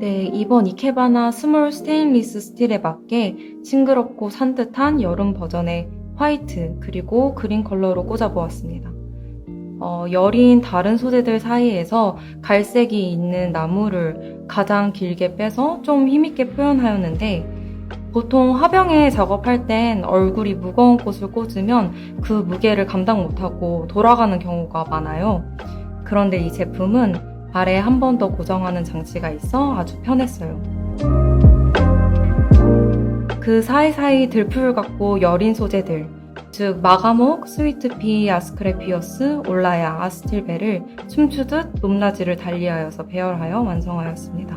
네, 이번 이케바나 스몰 스테인리스 스틸에 맞게 싱그럽고 산뜻한 여름 버전의 화이트 그리고 그린 컬러로 꽂아보았습니다. 어, 여린 다른 소재들 사이에서 갈색이 있는 나무를 가장 길게 빼서 좀 힘있게 표현하였는데 보통 화병에 작업할 땐 얼굴이 무거운 꽃을 꽂으면 그 무게를 감당 못하고 돌아가는 경우가 많아요. 그런데 이 제품은 발에 한 번 더 고정하는 장치가 있어 아주 편했어요. 그 사이사이 들풀 같고 여린 소재들, 즉 마가목, 스위트피, 아스크레피어스, 올라야, 아스틸베를 춤추듯 높낮이를 달리하여서 배열하여 완성하였습니다.